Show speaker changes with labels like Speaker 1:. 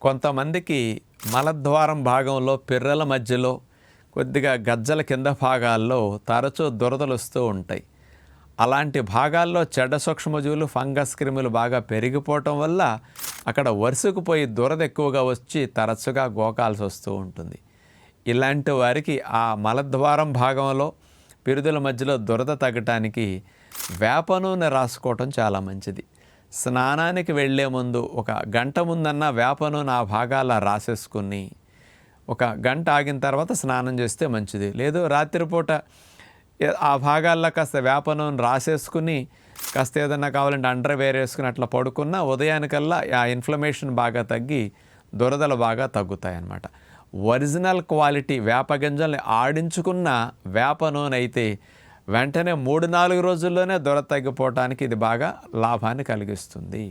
Speaker 1: కొంతమందికి మలద్వారం భాగంలో పిర్రల మధ్యలో కొద్దిగా గజ్జల కింద భాగాల్లో తరచూ దురదలు వస్తూ ఉంటాయి. అలాంటి భాగాల్లో చెడ్డ సూక్ష్మజీవులు ఫంగస్ క్రిములు బాగా పెరిగిపోవటం వల్ల అక్కడ వరుసకుపోయి దురద ఎక్కువగా వచ్చి తరచుగా గోకాల్సి వస్తూ ఉంటుంది. ఇలాంటి వారికి ఆ మలద్వారం భాగంలో పిరుదుల మధ్యలో దురద తగ్గటానికి వేప నూనె రాసుకోవటం చాలా మంచిది. స్నానానికి వెళ్ళే ముందు ఒక గంట ముందన్న వేప నా ఆ భాగాల రాసేసుకుని ఒక గంట ఆగిన తర్వాత స్నానం చేస్తే మంచిది. లేదు రాత్రిపూట ఆ భాగాల్లో కాస్త వేప నూనె రాసేసుకుని కాస్త ఏదన్నా కావాలంటే అండర్ వేర్ వేసుకుని అట్లా పడుకున్నా ఉదయానికల్లా ఆ ఇన్ఫ్లమేషన్ బాగా తగ్గి దురదలు బాగా తగ్గుతాయన్నమాట. ఒరిజినల్ క్వాలిటీ వేప గింజల్ని ఆడించుకున్న వేప నూనె అయితే వెంటనే మూడు నాలుగు రోజుల్లోనే దొర తగ్గిపోవటానికి ఇది బాగా లాభాన్ని కలిగిస్తుంది.